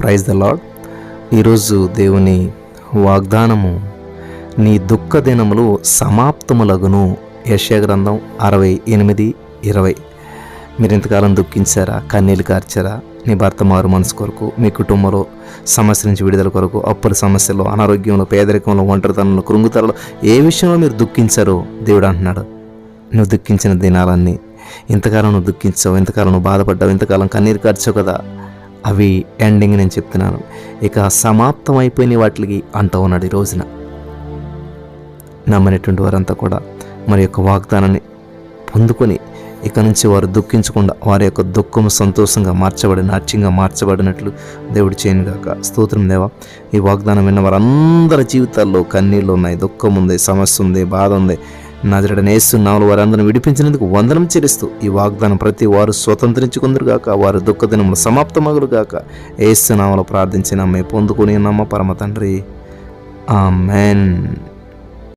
Praise the lord ఈరోజు దేవుని వాగ్దానము నీ దుఃఖ దినములు సమాప్తములగును. యశ్యా గ్రంథం అరవై ఎనిమిది ఇరవై. మీరు ఇంతకాలం దుఃఖించారా? కన్నీళ్ళు కార్చారా? నీ భర్త మారు మనసు కొరకు మీ కుటుంబంలో సమస్య నుంచి విడుదల కొరకు అప్పుల సమస్యలు అనారోగ్యంలో పేదరికంలో ఒంటరితనంలో కృంగుతలలో ఏ విషయంలో మీరు దుఃఖించారో దేవుడు అంటున్నాడు. నువ్వు దుఃఖించిన దినాలన్నీ ఇంతకాలం నువ్వు దుఃఖించావు ఇంతకాలం నువ్వు బాధపడ్డావు ఇంతకాలం కన్నీరు కార్చావు కదా. అవి ఎండింగ్ నేను చెప్తున్నాను. ఇక సమాప్తం అయిపోయిన వాటికి అంటూ ఉన్నాడు ఈ రోజున. నమ్మనటువంటి వారంతా కూడా మరి యొక్క వాగ్దానాన్ని పొందుకొని ఇక నుంచి వారు దుఃఖించకుండా వారి యొక్క దుఃఖము సంతోషంగా మార్చబడి నాట్యంగా మార్చబడినట్లు దేవుడు చేయను గాక స్తోత్రం దేవా. ఈ వాగ్దానం విన్న వారందరి జీవితాల్లో కన్నీళ్ళు ఉన్నాయి దుఃఖం ఉంది సమస్య ఉంది బాధ ఉంది. నజరడ నేస్తున్నాములు వారందరిని విడిపించినందుకు వందనం చెల్లిస్తూ ఈ వాగ్దానం ప్రతి వారు స్వతంత్రించుకుందరుగాక. వారు దుఃఖ దినములు సమాప్తమగులు ఏస్తున్నాములు ప్రార్థించిన నమ్మే పొందుకుని నమ్మ పరమ తండ్రి. ఆమెన్.